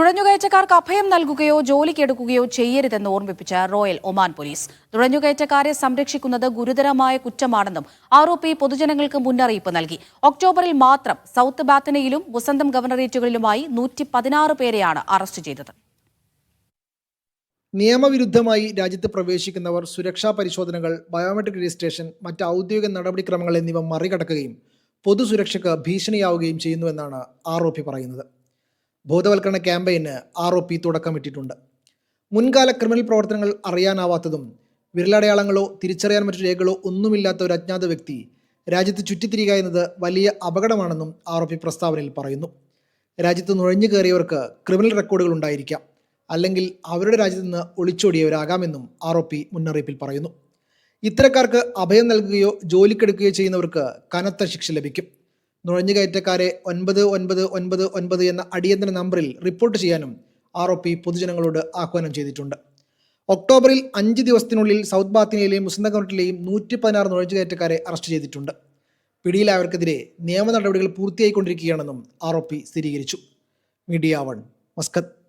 നുഴഞ്ഞുകയറ്റക്കാർക്ക് അഭയം നൽകുകയോ ജോലിക്കെടുക്കുകയോ ചെയ്യരുതെന്ന് ഓർമ്മിപ്പിച്ച റോയൽ ഒമാൻ പോലീസ്. നുഴഞ്ഞുകയറ്റക്കാരെ സംരക്ഷിക്കുന്നത് ഗുരുതരമായ കുറ്റമാണെന്നും ആരോപി പൊതുജനങ്ങൾക്ക് മുന്നറിയിപ്പ് നൽകി. ഒക്ടോബറിൽ മാത്രം സൗത്ത് ബാത്തനയിലും വസന്തം ഗവർണറേറ്റുകളിലുമായി നൂറ്റി പേരെയാണ് അറസ്റ്റ് ചെയ്തത്. നിയമവിരുദ്ധമായി രാജ്യത്ത് പ്രവേശിക്കുന്നവർ സുരക്ഷാ പരിശോധനകൾ ബയോമെട്രിക് രജിസ്ട്രേഷൻ മറ്റ് ഔദ്യോഗിക നടപടിക്രമങ്ങൾ എന്നിവ മറികടക്കുകയും പൊതുസുരക്ഷയ്ക്ക് ഭീഷണിയാവുകയും ചെയ്യുന്നുവെന്നാണ് ആരോപി പറയുന്നത്. ബോധവൽക്കരണ ക്യാമ്പയിന് ആർ ഒ പി തുടക്കമിട്ടിട്ടുണ്ട്. മുൻകാല ക്രിമിനൽ പ്രവർത്തനങ്ങൾ അറിയാനാവാത്തതും വിരലടയാളങ്ങളോ തിരിച്ചറിയാൻ മറ്റു രേഖകളോ ഒന്നുമില്ലാത്ത ഒരു അജ്ഞാത വ്യക്തി രാജ്യത്ത് ചുറ്റിത്തിരിക എന്നത് വലിയ അപകടമാണെന്നും ആർ ഒ പി പ്രസ്താവനയിൽ പറയുന്നു. രാജ്യത്ത് നുഴഞ്ഞു കയറിയവർക്ക് ക്രിമിനൽ റെക്കോർഡുകൾ ഉണ്ടായിരിക്കാം. അല്ലെങ്കിൽ അവരുടെ രാജ്യത്ത് നിന്ന് ഒളിച്ചോടിയവരാകാമെന്നും ആർ ഒ പി മുന്നറിയിപ്പിൽ പറയുന്നു. ഇത്തരക്കാർക്ക് അഭയം നൽകുകയോ ജോലിക്കെടുക്കുകയോ ചെയ്യുന്നവർക്ക് കനത്ത ശിക്ഷ ലഭിക്കും. നുഴഞ്ഞുകയറ്റക്കാരെ ഒൻപത് ഒൻപത് ഒൻപത് ഒൻപത് എന്ന അടിയന്തര നമ്പറിൽ റിപ്പോർട്ട് ചെയ്യാനും ആർ ഒ പി പൊതുജനങ്ങളോട് ആഹ്വാനം ചെയ്തിട്ടുണ്ട്. ഒക്ടോബറിൽ അഞ്ച് ദിവസത്തിനുള്ളിൽ സൗത്ത് ബാത്തിനയിലെയും മുസ്ലിം നൂറ്റി പതിനാറ് നുഴഞ്ഞുകയറ്റക്കാരെ അറസ്റ്റ് ചെയ്തിട്ടുണ്ട്. പിടിയിലായവർക്കെതിരെ നിയമ നടപടികൾ പൂർത്തിയായിക്കൊണ്ടിരിക്കുകയാണെന്നും ആർ ഒ പി സ്ഥിരീകരിച്ചു. Media one Muscat.